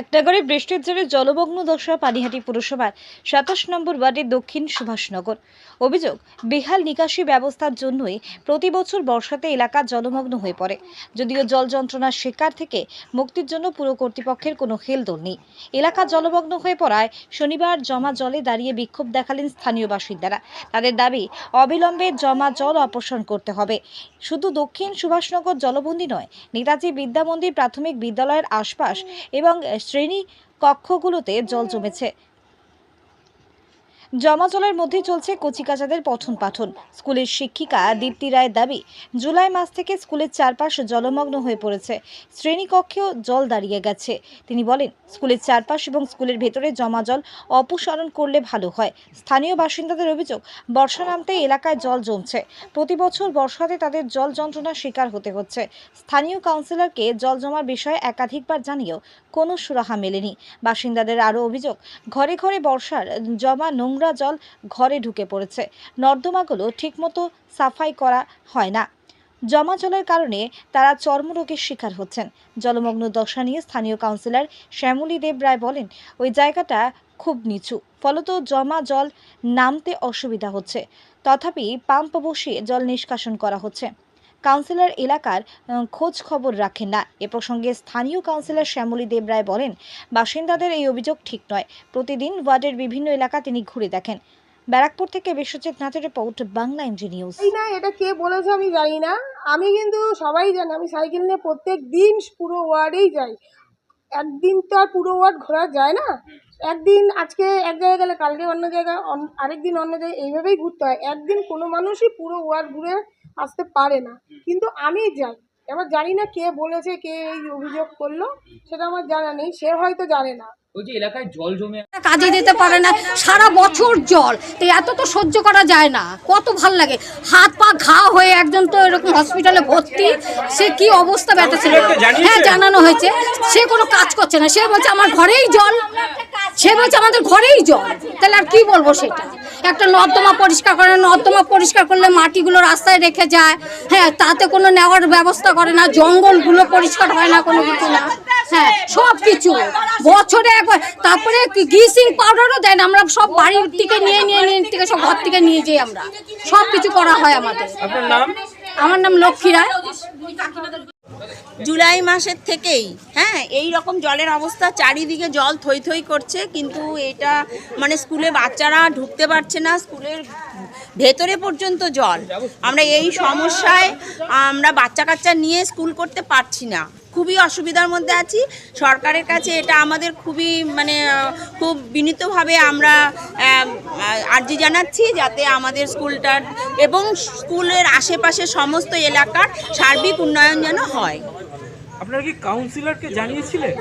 একটা করে বৃষ্টির জেরে জলমগ্ন দশা পানিহাটি পুরসভার সাতাশ নম্বর ওয়ার্ডের দক্ষিণ সুভাষনগর। অভিযোগ, বেহাল নিকাশি ব্যবস্থার জন্যই প্রতি বছর বর্ষাতে এলাকা জলমগ্ন হয়ে পড়ে। যদিও জল যন্ত্রণার শিকার থেকে মুক্তির জন্য পুরো কর্তৃপক্ষের কোনো হেলদোল নেই। এলাকা জলমগ্ন হয়ে পড়ায় শনিবার জমা জলে দাঁড়িয়ে বিক্ষোভ দেখালেন স্থানীয় বাসিন্দারা। তাদের দাবি, অবিলম্বে জমা জল অপসারণ করতে হবে। শুধু দক্ষিণ সুভাষনগর জলবন্দী নয়, নেতাজি বিদ্যামন্দির প্রাথমিক বিদ্যালয়ের আশপাশ এবং শ্রেণি কক্ষগুলোতে জল জমেছে। জমা জলের মধ্যে চলছে কচিকাচাদের পঠন পাঠন স্কুলের শিক্ষিকা দীপ্তি রায়ের দাবি, জুলাই মাস থেকে স্কুলের চারপাশ জলমগ্ন হয়ে পড়েছে। শ্রেণীকক্ষেও জল দাঁড়িয়ে গেছে। তিনি বলেন, স্কুলের চারপাশ এবং স্কুলের ভেতরে জমা জল অপসারণ করলে ভালো হয়। স্থানীয় বাসিন্দাদের অভিযোগ, বর্ষা নামতে এলাকায় জল জমছে। প্রতি বছর বর্ষাতে তাদের জল যন্ত্রণার শিকার হতে হচ্ছে। স্থানীয় কাউন্সিলরকে জল জমার বিষয়ে একাধিকবার জানিয়েও কোনো সুরাহা মেলেনি। বাসিন্দাদের আরও অভিযোগ, ঘরে ঘরে বর্ষার জমা নোংরা জল ঘরে ঢুকে পড়েছে। নর্দমাগুলো ঠিকমতো সাফাই করা হয় না। জমা জলের কারণে তারা চর্মরোগের শিকার হচ্ছেন। জলমগ্ন দশা নিয়ে স্থানীয় কাউন্সিলর শ্যামলী দেব রায় বলেন, ওই জায়গাটা খুব নিচু। ফলত জমা জল নামতে অসুবিধা হচ্ছে। তথাপি পাম্প বসিয়ে জল নিষ্কাশন করা হচ্ছে। কাউন্সিলর এলাকার খোঁজ খবর রাখেন না। এ প্রসঙ্গে স্থানীয় কাউন্সিলর শ্যামলী দেব রায় বলেন, বাসিন্দাদের এই অভিযোগ ঠিক নয়। প্রতিদিন ওয়ার্ডের বিভিন্ন এলাকা তিনি ঘুরে দেখেন। ব্যারাকপুর থেকে Biswajit নাথের report, Bangla N G news. না, এটা কে বলেছে আমি জানি না। আমি কিন্তু সবাই জানি, আমি সাইকেল নিয়ে প্রত্যেক দিন পুরো ওয়ার্ডেই যাই। একদিন তো আর পুরো ওয়ার্ড ঘোরা যায় না। একদিন আজকে এক জায়গায় গেলে কালকে অন্য জায়গা আরেকদিন অন্য জায়গায় এইভাবেই ঘুরতে হয়। একদিন কোনো মানুষই পুরো ওয়ার্ড ঘুরে আসতে পারে না। কিন্তু আমি যাই। এবার জানি না কে বলেছে কে এই অভিযোগ করল সেটা আমার জানা নেই। সে হয়তো জানে না। এলাকায় জল জমে কাজে দিতে পারে না। সারা বছর জল। তো এত তো সহ্য করা যায় না। কত ভালো লাগে। হাত পা ঘা হয়ে একজন তো এরকম হসপিটালে ভর্তি সে কি অবস্থা ব্যথা ছিল? হ্যাঁ জানানো হয়েছে। সে কোনো কাজ করছে না। সে বলছে আমার ঘরেই জল। সে বলছে আমাদের ঘরেই জল। তাহলে আর কি বলব সেটা? একটা নর্দমা পরিষ্কার করে নর্দমা পরিষ্কার করলে মাটিগুলো রাস্তায় রেখে যায়। হ্যাঁ তাতে কোনো নেওয়ার ব্যবস্থা করে না জঙ্গলগুলো পরিষ্কার হয় না কোনো কিছু না। হ্যাঁ সব কিছু। বছরে একবার তারপরে গ্রিসিং পাউডারও দেয় না আমরা সব বাড়ির থেকে নিয়ে নিয়ে নিয়ে থেকে সব ঘর থেকে নিয়ে যাই আমরা। সব কিছু করা হয় আমাদের। আপনার নাম? আমার নাম লক্ষ্মী রায়। জুলাই মাসের থেকেই। হ্যাঁ এই রকম জলের অবস্থা, চারিদিকে জল থই থই করছে, কিন্তু এটা মানে স্কুলে বাচ্চারা ঢুকতে পারছে না, স্কুলের ভেতরে পর্যন্ত জল। আমরা এই সমস্যায় আমরা বাচ্চা কাচ্চা নিয়ে স্কুল করতে পারছি না। খুবই অসুবিধার মধ্যে আছি। সরকারের কাছে এটা আমাদের খুবই মানে খুব বিনীতভাবে আমরা আর্জি জানাচ্ছি যাতে আমাদের স্কুলটার এবং স্কুলের আশেপাশে সমস্ত এলাকার সার্বিক উন্নয়ন যেন হয়। আপনারা কি কাউন্সিলরকে জানিয়েছিলেন?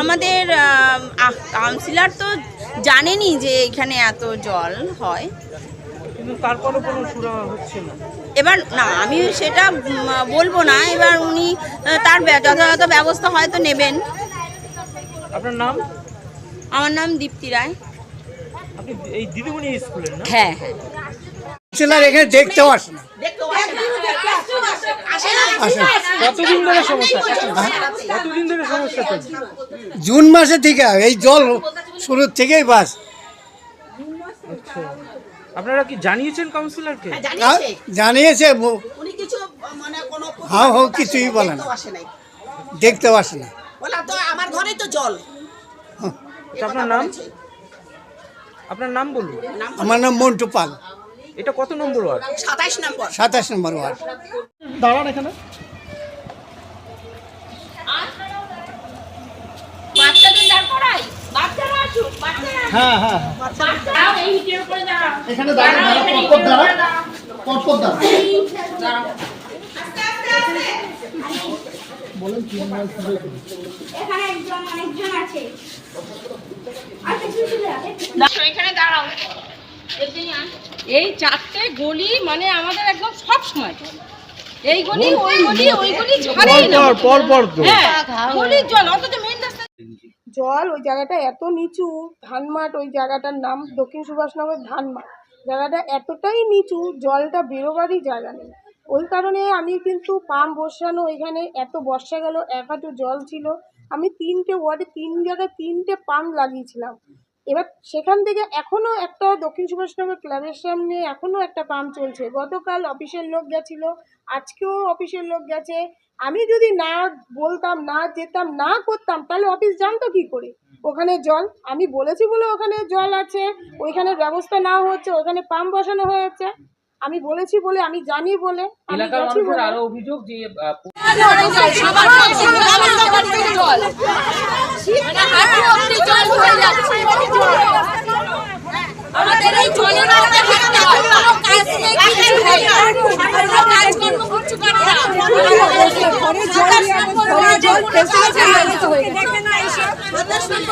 আমাদের কাউন্সিলর তো জানেনি যে এখানে এত জল হয়। কিন্তু তারপরও কোনো সুরা হচ্ছে না। এবার না আমি সেটা বলব না। এবার উনি তার যথাযথ ব্যবস্থা হয়তো নেবেন। আপনার নাম? আমার নাম দীপ্তি রায়। আপনি এই দিদিমণি স্কুলের না? হ্যাঁ হ্যাঁ। কাউন্সিলর এখানে দেখতেও আসে না। জুন মাসে থেকে এই জল শুরুর থেকেই বাস। আচ্ছা। আপনারা কি জানিয়েছেন কাউন্সিলরকে কা- জানিয়েছে। কিছু মানে কোনো হাও হাও কিছুই বলে না। দেখতেও আসে না। আমার ঘরেই তো জল। আপনার নাম? আপনার নাম বলুন। আমার নাম মন্টু পাল। এটা কত নম্বর ওয়ার্ড? সাতাইশ নম্বর। সাতাশ নম্বর ওয়ার্ড। বাচ্চাদের দাঁড় করাই। বাচ্চারা আসুক বাচ্চারা হ্যাঁ হ্যাঁ দাঁড়াও এই হিটের উপরে এখানে পরপর দাঁড়া পরপর দাঁড়া এখানে একজন অনেকজন আছে। এখানে দাঁড়াও। এই চারটে গলি মানে আমাদের একদম সব সময়। এই গলি ওই গলি ওই গলি ছাড়েই না। পর পর তো। হ্যাঁ গলির জল অথচ মেন রাস্তা জল ওই জায়গাটা এত নিচু ধানমাঠ ওই জায়গাটার নাম দক্ষিণ সুভাষনগর ধানমাঠ। জায়গাটা এতটাই নিচু জলটা বেরোবারই জায়গা নেই। ওই কারণে আমি কিন্তু পাম্প বসানো এখানে এত বর্ষা গেল এক হাঁটু জল ছিল। আমি তিনটে ওয়ার্ডে তিন জায়গায় তিনটে পাম্প লাগিয়েছিলাম। এবার সেখান থেকে এখনও একটা দক্ষিণ সুভাষনগর ক্লাবের সামনে এখনও একটা পাম্প চলছে। গতকাল অফিসের লোক গেছিল, আজকেও অফিসের লোক গেছে। আমি যদি না বলতাম, না যেতাম, না করতাম, তাহলে অফিস জানতো কি করে? ওখানে জল, আমি বলেছি বলে ওখানে জল আছে, ওইখানে ব্যবস্থা না হচ্ছে ওখানে পাম্প বসানো হয়েছে। আমি বলেছি বলে আমি জানি বলে আমি গেছি বলে আরও অভিযোগ যে আমাদের এই জলের মধ্যে থাকতে হয়। কোনো কাজ নেই, কিছু নেই। কোনো কাজকর্ম কিচ্ছু করে না। ঘরে জল, ঘরে জল,